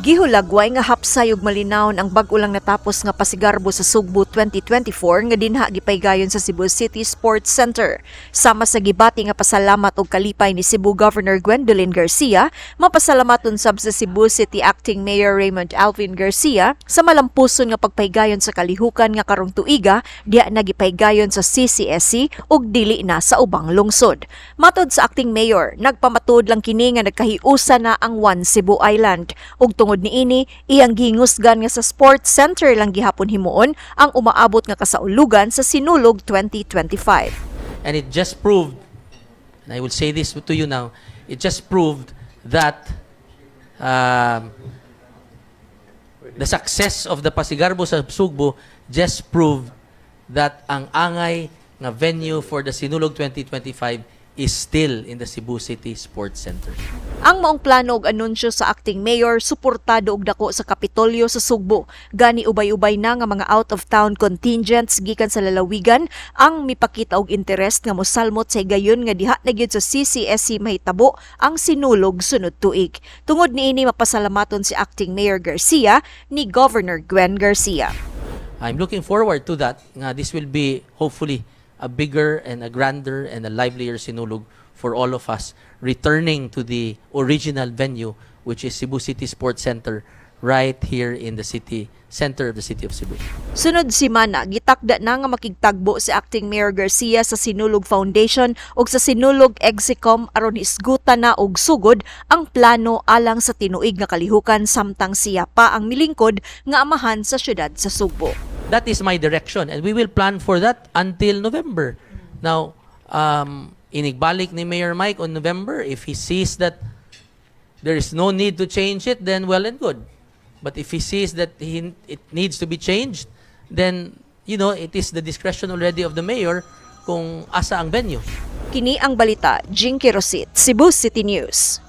Gihulagway nga hapsay ug malinaw ang bag-o lang natapos nga pasigarbo sa Sugbo 2024 nga dinha gipaygayon sa Cebu City Sports Center. Sama sa gibati nga pasalamat og kalipay ni Cebu Governor Gwendolyn Garcia, mapasalamaton sab sa Cebu City Acting Mayor Raymond Alvin Garcia sa malampuson nga pagpaygayon sa kalihukan nga karong tuiga diha nagipaygayon sa CCSC ug dili na sa ubang lungsod. Matod sa acting mayor, nagpamatud lang kini nga nagkahiusa na ang One Cebu Island ug tungod niini iyang gingusgan nga sa sports center lang gihapon himuon ang umaabot nga kasaulugan sa Sinulog 2025. And it just proved, and I will say this to you now, it just proved that um, the success of the Pasigarbo sa Sugbo just proved that ang angay nga venue for the Sinulog 2025 is still in the Cebu City Sports Center. Ang maong plano ug anunsyo sa acting mayor suportado og dako sa Kapitolyo sa Sugbo. Gani ubay-ubay na nga mga out of town contingents gikan sa lalawigan ang mipakita og interes nga mosalmot sa higayon nga diha na gyud sa CCSC mahitabo ang sinulog sunod tuig. Tungod niini mapasalamaton si acting mayor Garcia ni Governor Gwen Garcia. I'm looking forward to that. Nga this will be hopefully a bigger and a grander and a livelier sinulog for all of us returning to the original venue which is Cebu City Sports Center right here in the city center of the city of Cebu. Sunod si Mana, gitakda na nga makigtagbo si Acting Mayor Garcia sa Sinulog Foundation ug sa Sinulog Exicom aron isguta na og sugod ang plano alang sa tinuig nga kalihukan samtang siya pa ang milingkod nga amahan sa syudad sa Sugbo. That is my direction and we will plan for that until November. Now, um, inigbalik ni Mayor Mike on November if he sees that there is no need to change it, then well and good. But if he sees that he, it needs to be changed, then, you know, it is the discretion already of the mayor kung asa ang venue. Kini ang balita, Jinky Rosit, Cebu City News.